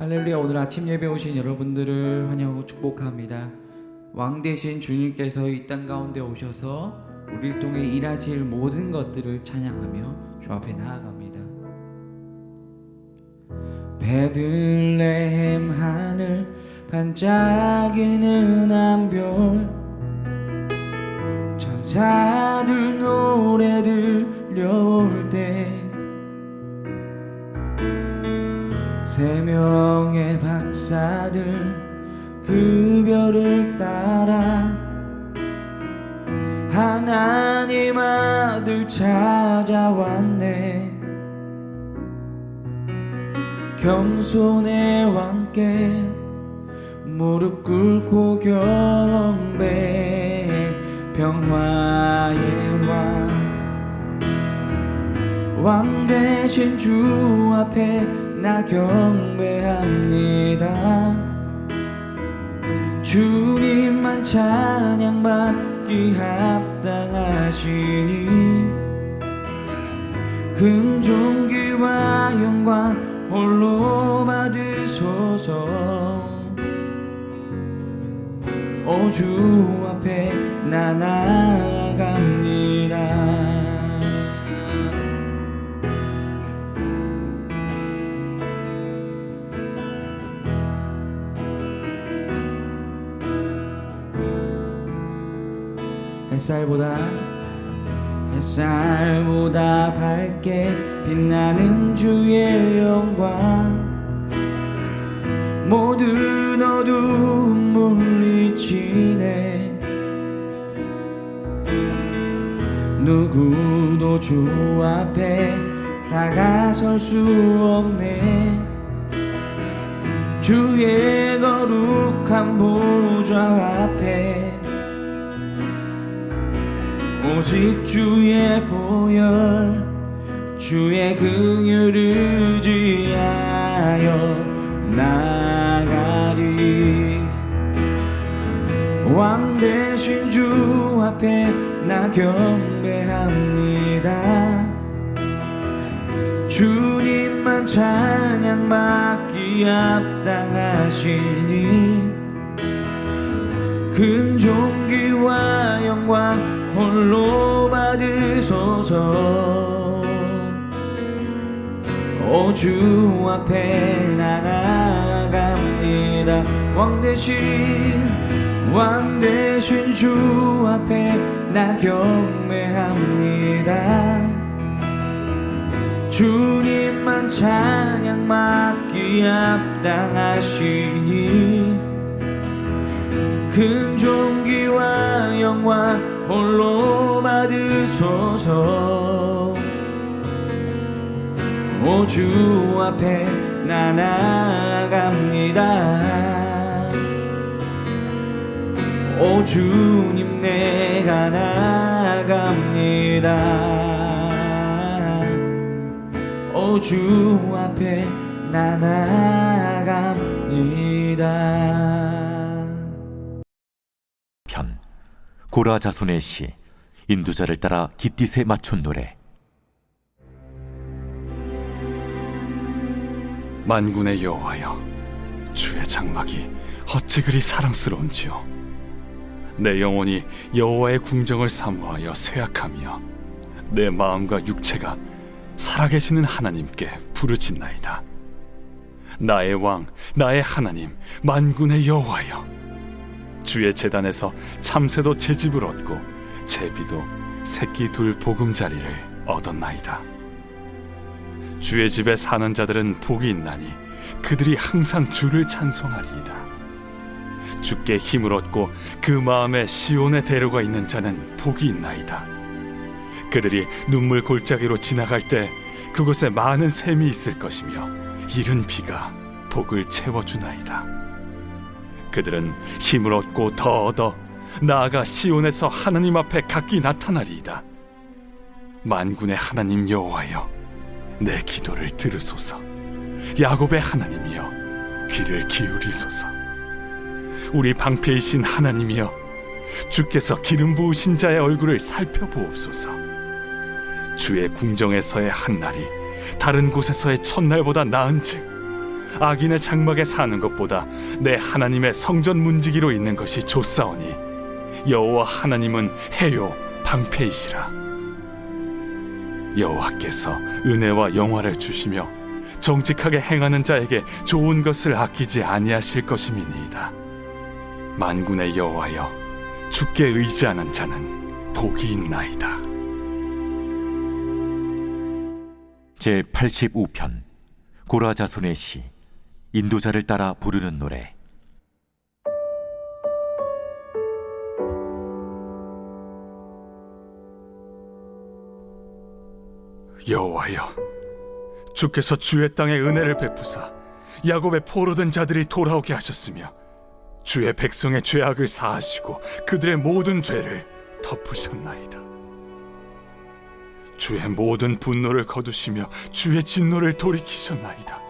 할렐루야 오늘 아침 예배 오신 여러분들을 환영하고 축복합니다. 왕 대신 주님께서 이 땅 가운데 오셔서 우리를 통해 일하실 모든 것들을 찬양하며 주 앞에 나아갑니다. 베들레헴 하늘 반짝이는 한별 천사들 노래 들려올 때 세 명의 박사들 그 별을 따라 하나님 아들 찾아왔네. 겸손의 왕께 무릎 꿇고 경배 평화의 왕. 왕 대신 주 앞에 나 경배합니다. 주님만 찬양받기 합당하시니 긍종기와 영광 홀로 받으소서. 오주 앞에 나 나아갑니다 햇살보다 햇살보다 밝게 빛나는 주의 영광. 모든 어두움 물리치네. 누구도 주 앞에 다가설 수 없네. 주의 거룩한 보좌 앞에 오직 주의 보혈 주의 긍휼을 의지하여 나가리. 왕 대신 주 앞에 나 경배합니다. 주님만 찬양 받기 합당하시니 긍종기와 영광 홀로 받으소서. 오주 앞에 나 나아갑니다. 왕 대신 왕 대신 주 앞에 나 경배합니다. 주님만 찬양받기 합당하시니 긍종기와 영광 홀로 받으소서. 오주 앞에 나 나아갑니다. 오 주님 내가 나아갑니다. 오 주 앞에 나 나아갑니다 고라 자손의 시 인두자를 따라 깃딧에 맞춘 노래. 만군의 여호와여 주의 장막이 어찌 그리 사랑스러운지요? 내 영혼이 여호와의 궁정을 사모하여 쇠약하며 내 마음과 육체가 살아계시는 하나님께 부르짖나이다. 나의 왕 나의 하나님 만군의 여호와여 주의 재단에서 참새도 제 집을 얻고 제비도 새끼 둘 보금자리를 얻었나이다 주의 집에 사는 자들은 복이 있나니 그들이 항상 주를 찬송하리이다. 주께 힘을 얻고 그 마음에 시온의 대로가 있는 자는 복이 있나이다. 그들이 눈물 골짜기로 지나갈 때 그곳에 많은 샘이 있을 것이며 이른 비가 복을 채워주나이다. 그들은 힘을 얻고 더 얻어 나아가 시온에서 하나님 앞에 각기 나타나리이다. 만군의 하나님 여호와여 내 기도를 들으소서. 야곱의 하나님이여 귀를 기울이소서. 우리 방패이신 하나님이여 주께서 기름 부으신 자의 얼굴을 살펴보옵소서. 주의 궁정에서의 한 날이 다른 곳에서의 첫날보다 나은즉 악인의 장막에 사는 것보다 내 하나님의 성전 문지기로 있는 것이 좋사오니 여호와 하나님은 해요 방패이시라. 여호와께서 은혜와 영화를 주시며 정직하게 행하는 자에게 좋은 것을 아끼지 아니하실 것임이니이다. 만군의 여호와여 주께 의지하는 자는 복이 있나이다. 제 85편 고라 자손의 시 인도자를 따라 부르는 노래. 여호와여 주께서 주의 땅에 은혜를 베푸사 야곱의 포로된 자들이 돌아오게 하셨으며 주의 백성의 죄악을 사하시고 그들의 모든 죄를 덮으셨나이다. 주의 모든 분노를 거두시며 주의 진노를 돌이키셨나이다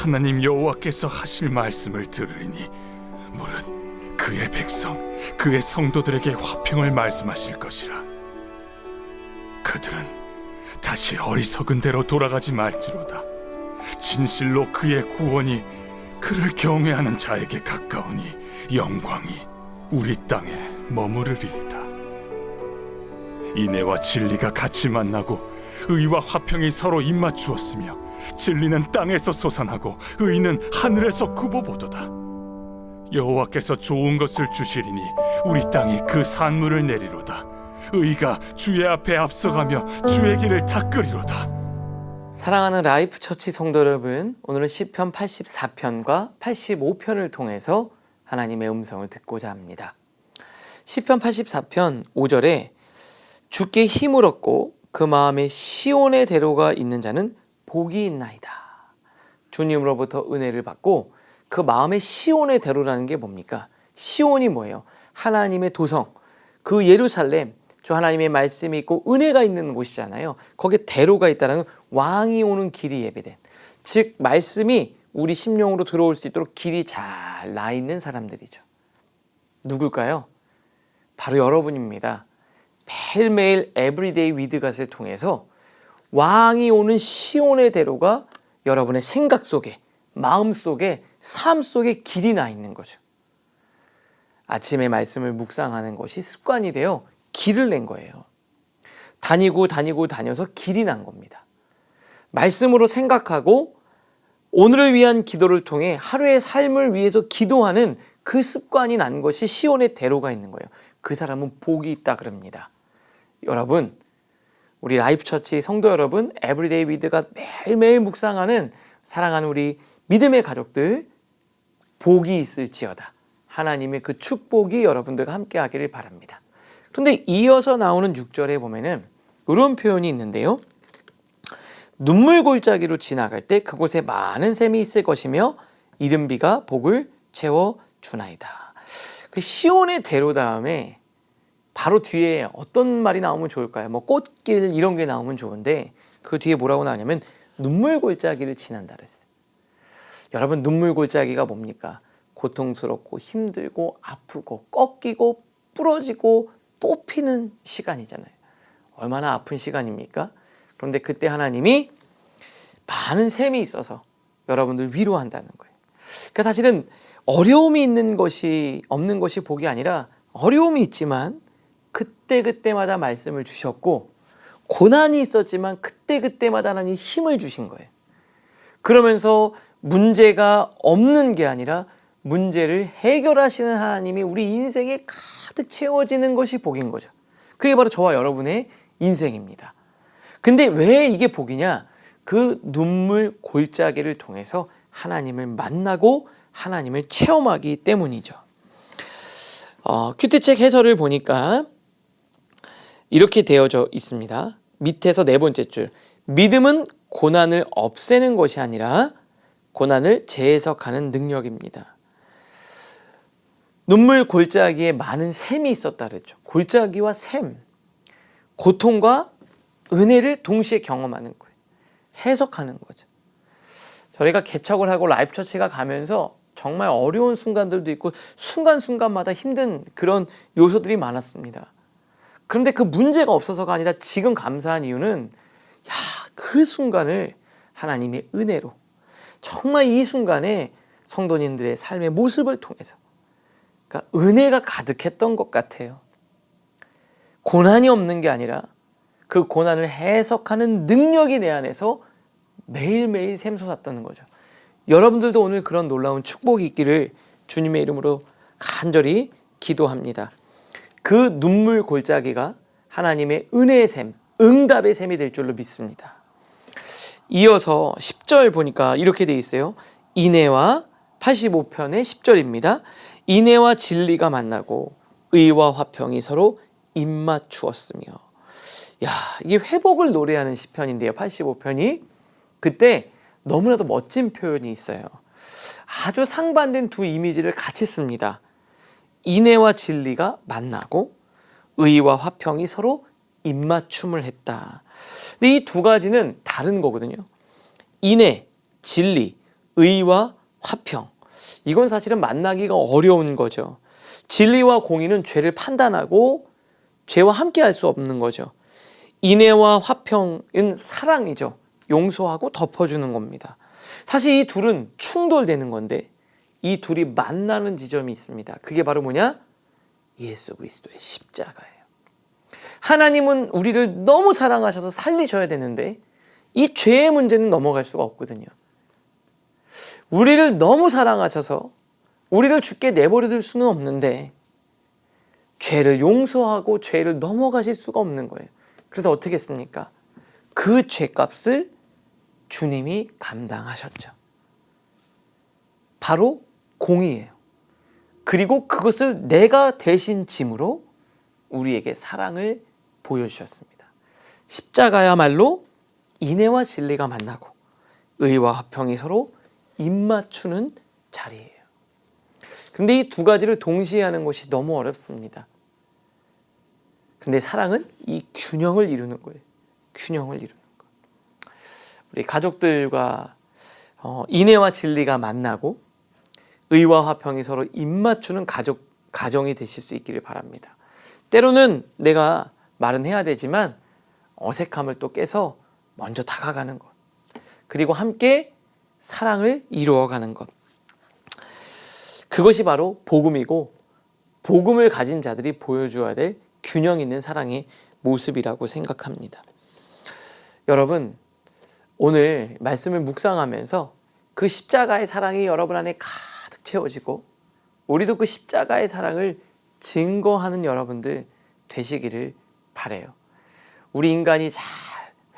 하나님 여호와께서 하실 말씀을 들으리니 무릇 그의 백성, 그의 성도들에게 화평을 말씀하실 것이라. 그들은 다시 어리석은 대로 돌아가지 말지로다. 진실로 그의 구원이 그를 경외하는 자에게 가까우니 영광이 우리 땅에 머무르리이다. 인애와 진리가 같이 만나고 의와 화평이 서로 입맞추었으며 진리는 땅에서 솟아나고 의는 하늘에서 굽어보도다. 여호와께서 좋은 것을 주시리니 우리 땅이 그 산물을 내리로다. 의가 주의 앞에 앞서가며 주의 길을 닦으리로다. 사랑하는 라이프 처치 성도 여러분, 오늘은 시편 84편과 85편을 통해서 하나님의 음성을 듣고자 합니다. 시편 84편 5절에 주께 힘을 얻고 그 마음에 시온의 대로가 있는 자는 복이 있나이다. 주님으로부터 은혜를 받고 그 마음에 시온의 대로라는 게 뭡니까? 시온이 뭐예요? 하나님의 도성, 그 예루살렘, 주 하나님의 말씀이 있고 은혜가 있는 곳이잖아요. 거기에 대로가 있다는 건 왕이 오는 길이 예배된. 즉 말씀이 우리 심령으로 들어올 수 있도록 길이 잘 나 있는 사람들이죠. 누굴까요? 바로 여러분입니다. 매일매일 에브리데이 위드갓을 통해서 왕이 오는 시온의 대로가 여러분의 생각 속에, 마음 속에, 삶 속에 길이 나 있는 거죠. 아침에 말씀을 묵상하는 것이 습관이 되어 길을 낸 거예요. 다니고 다니고 다녀서 길이 난 겁니다. 말씀으로 생각하고 오늘을 위한 기도를 통해 하루의 삶을 위해서 기도하는 그 습관이 난 것이 시온의 대로가 있는 거예요. 그 사람은 복이 있다 그럽니다. 여러분, 우리 라이프 처치 성도 여러분, 에브리데이 위드가 매일매일 묵상하는 사랑하는 우리 믿음의 가족들 복이 있을지어다. 하나님의 그 축복이 여러분들과 함께 하기를 바랍니다. 그런데 이어서 나오는 6절에 보면은 이런 표현이 있는데요. 눈물 골짜기로 지나갈 때 그곳에 많은 샘이 있을 것이며 이른비가 복을 채워 주나이다. 그 시온의 대로 다음에 바로 뒤에 어떤 말이 나오면 좋을까요? 뭐 꽃길 이런 게 나오면 좋은데 그 뒤에 뭐라고 나오냐면 눈물 골짜기를 지난다 그랬어요. 여러분 눈물 골짜기가 뭡니까? 고통스럽고 힘들고 아프고 꺾이고 부러지고 뽑히는 시간이잖아요. 얼마나 아픈 시간입니까? 그런데 그때 하나님이 많은 셈이 있어서 여러분들 위로한다는 거예요. 그러니까 사실은 어려움이 있는 것이 없는 것이 복이 아니라 어려움이 있지만 그때 그때마다 말씀을 주셨고 고난이 있었지만 그때 그때마다 하나님 힘을 주신 거예요. 그러면서 문제가 없는 게 아니라 문제를 해결하시는 하나님이 우리 인생에 가득 채워지는 것이 복인 거죠. 그게 바로 저와 여러분의 인생입니다. 근데 왜 이게 복이냐? 그 눈물 골짜기를 통해서 하나님을 만나고 하나님을 체험하기 때문이죠. 어, 큐티책 해설을 보니까 이렇게 되어져 있습니다. 밑에서 네 번째 줄. 믿음은 고난을 없애는 것이 아니라 고난을 재해석하는 능력입니다. 눈물 골짜기에 많은 샘이 있었다 그랬죠. 골짜기와 샘, 고통과 은혜를 동시에 경험하는 거예요. 해석하는 거죠. 저희가 개척을 하고 라이프 처치가 가면서 정말 어려운 순간들도 있고 순간순간마다 힘든 그런 요소들이 많았습니다. 그런데 그 문제가 없어서가 아니라 지금 감사한 이유는 야, 그 순간을 하나님의 은혜로 정말 이 순간에 성도님들의 삶의 모습을 통해서 그러니까 은혜가 가득했던 것 같아요. 고난이 없는 게 아니라 그 고난을 해석하는 능력이 내 안에서 매일매일 샘솟았다는 거죠. 여러분들도 오늘 그런 놀라운 축복이 있기를 주님의 이름으로 간절히 기도합니다. 그 눈물 골짜기가 하나님의 은혜의 샘, 응답의 샘이 될 줄로 믿습니다. 이어서 10절 보니까 이렇게 돼 있어요. 인애와 85편의 10절입니다. 인애와 진리가 만나고 의와 화평이 서로 입맞추었으며 야, 이게 회복을 노래하는 시편인데요. 85편이 그때 너무나도 멋진 표현이 있어요. 아주 상반된 두 이미지를 같이 씁니다. 인애와 진리가 만나고 의와 화평이 서로 입맞춤을 했다. 근데 이 두 가지는 다른 거거든요. 인애, 진리, 의와 화평. 이건 사실은 만나기가 어려운 거죠. 진리와 공의는 죄를 판단하고 죄와 함께 할 수 없는 거죠. 인애와 화평은 사랑이죠. 용서하고 덮어주는 겁니다. 사실 이 둘은 충돌되는 건데 이 둘이 만나는 지점이 있습니다. 그게 바로 뭐냐? 예수 그리스도의 십자가예요. 하나님은 우리를 너무 사랑하셔서 살리셔야 되는데 이 죄의 문제는 넘어갈 수가 없거든요. 우리를 너무 사랑하셔서 우리를 죽게 내버려 둘 수는 없는데 죄를 용서하고 죄를 넘어가실 수가 없는 거예요. 그래서 어떻게 했습니까? 그 죄값을 주님이 감당하셨죠. 바로 공의예요. 그리고 그것을 내가 대신 짐으로 우리에게 사랑을 보여주셨습니다. 십자가야말로 인애와 진리가 만나고 의와 화평이 서로 입맞추는 자리예요. 근데 이 두 가지를 동시에 하는 것이 너무 어렵습니다. 근데 사랑은 이 균형을 이루는 거예요. 균형을 이루는 거. 우리 가족들과 어, 인애와 진리가 만나고 의와 화평이 서로 입맞추는 가족 가정이 되실 수 있기를 바랍니다. 때로는 내가 말은 해야 되지만 어색함을 또 깨서 먼저 다가가는 것. 그리고 함께 사랑을 이루어가는 것. 그것이 바로 복음이고 복음을 가진 자들이 보여주어야 될 균형 있는 사랑의 모습이라고 생각합니다. 여러분, 오늘 말씀을 묵상하면서 그 십자가의 사랑이 여러분 안에 가득 채워지고 우리도 그 십자가의 사랑을 증거하는 여러분들 되시기를 바래요. 우리 인간이 잘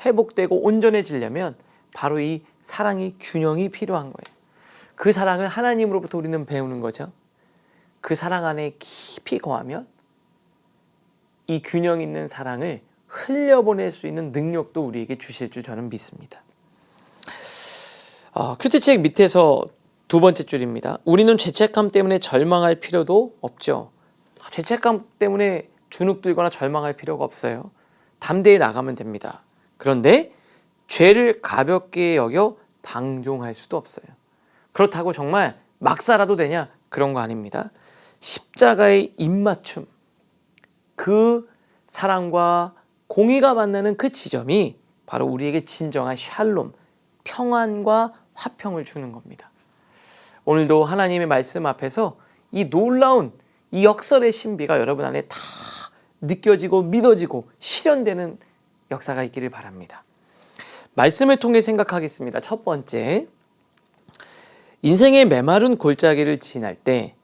회복되고 온전해지려면 바로 이 사랑이 균형이 필요한 거예요. 그 사랑을 하나님으로부터 우리는 배우는 거죠. 그 사랑 안에 깊이 거하면 이 균형 있는 사랑을 흘려보낼 수 있는 능력도 우리에게 주실 줄 저는 믿습니다. 어, 큐티책 밑에서 두 번째 줄입니다. 우리는 죄책감 때문에 절망할 필요도 없죠. 죄책감 때문에 주눅들거나 절망할 필요가 없어요. 담대히 나가면 됩니다. 그런데 죄를 가볍게 여겨 방종할 수도 없어요. 그렇다고 정말 막 살아도 되냐? 그런 거 아닙니다. 십자가의 입맞춤, 그 사랑과 공의가 만나는 그 지점이 바로 우리에게 진정한 샬롬, 평안과 화평을 주는 겁니다. 오늘도 하나님의 말씀 앞에서 이 놀라운 이 역설의 신비가 여러분 안에 다 느껴지고 믿어지고 실현되는 역사가 있기를 바랍니다. 말씀을 통해 생각하겠습니다. 첫 번째, 인생의 메마른 골짜기를 지날 때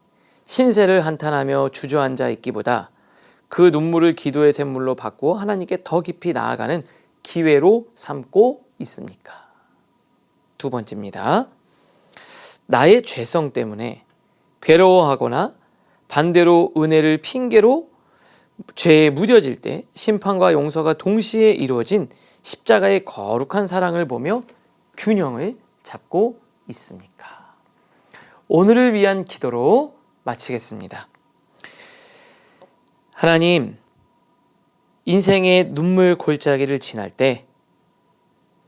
신세를 한탄하며 주저앉아 있기보다 그 눈물을 기도의 샘물로 바꾸어 하나님께 더 깊이 나아가는 기회로 삼고 있습니까? 두 번째입니다. 나의 죄성 때문에 괴로워하거나 반대로 은혜를 핑계로 죄에 무뎌질 때 심판과 용서가 동시에 이루어진 십자가의 거룩한 사랑을 보며 균형을 잡고 있습니까? 오늘을 위한 기도로 마치겠습니다. 하나님, 인생의 눈물 골짜기를 지날 때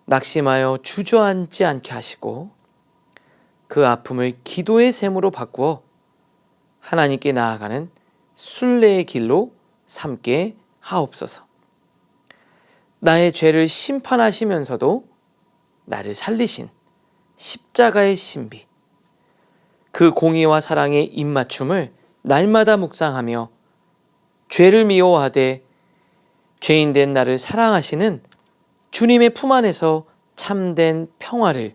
낙심하여 주저앉지 않게 하시고 그 아픔을 기도의 샘으로 바꾸어 하나님께 나아가는 순례의 길로 삼게 하옵소서. 나의 죄를 심판하시면서도 나를 살리신 십자가의 신비, 그 공의와 사랑의 입맞춤을 날마다 묵상하며 죄를 미워하되 죄인 된 나를 사랑하시는 주님의 품 안에서 참된 평화를